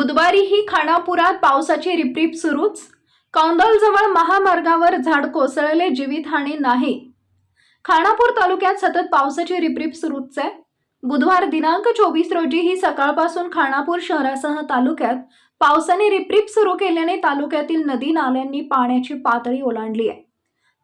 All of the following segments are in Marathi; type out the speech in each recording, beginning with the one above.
बुधवारीही खानापुरात पावसाची रिपरिप सुरूच? कौंदलजवळ महामार्गावर झाड कोसळले जीवितहानी नाही. खानापूर तालुक्यात सतत पावसाची रिपरिप सुरूच आहे. बुधवार दिनांक चोवीस रोजी ही सकाळपासून खानापूर शहरासह तालुक्यात पावसाने रिपरिप सुरू केल्याने तालुक्यातील नदी नाल्यांनी पाण्याची पातळी ओलांडली आहे.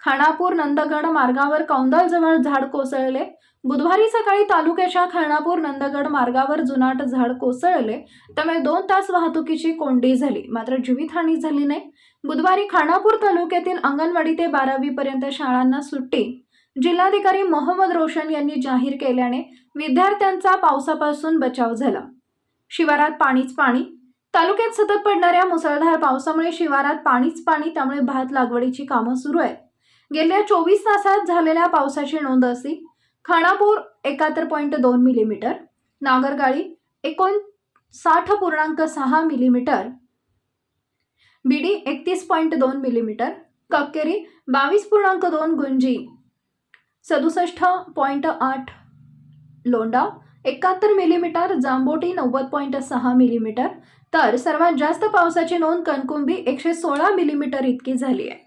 खानापूर नंदगड मार्गावर कौंदलजवळ झाड कोसळले बुधवारी सकाळी तालुक्याच्या खानापूर नंदगड मार्गावर जुनाट झाड कोसळले त्यामुळे दोन तास वाहतुकीची कोंडी झाली. मात्र जीवितहानी झाली नाही. बुधवारी खानापूर तालुक्यातील अंगणवाडी ते बारावी पर्यंत शाळांना सुट्टी. जिल्हाधिकारी मोहम्मद रोशन यांनी जाहीर केल्याने विद्यार्थ्यांचा पावसापासून बचाव झाला. शिवारात पाणीच पाणी. तालुक्यात सतत पडणाऱ्या मुसळधार पावसामुळे शिवारात पाणीच पाणी त्यामुळे भात लागवडीची कामं सुरू आहेत. गेल्या चोवीस तासात झालेल्या पावसाची नोंद असली खानापूर एकाहत्तर पॉईंट दोन मिलीमीटर नागरगाळी एकोणसाठ पूर्णांक सहा मिलीमीटर बीडी एकतीस पॉईंट दोन मिलीमीटर कक्केरी बावीस पूर्णांक दोन गुंजी सदुसष्ट पॉईंट आठ लोंडा एकाहत्तर मिलीमीटर जांबोटी नव्वद पॉईंट सहा मिलीमीटर तर सर्वात जास्त पावसाची नोंद कणकुंबी एकशे सोळा मिलीमीटर इतकी झाली आहे.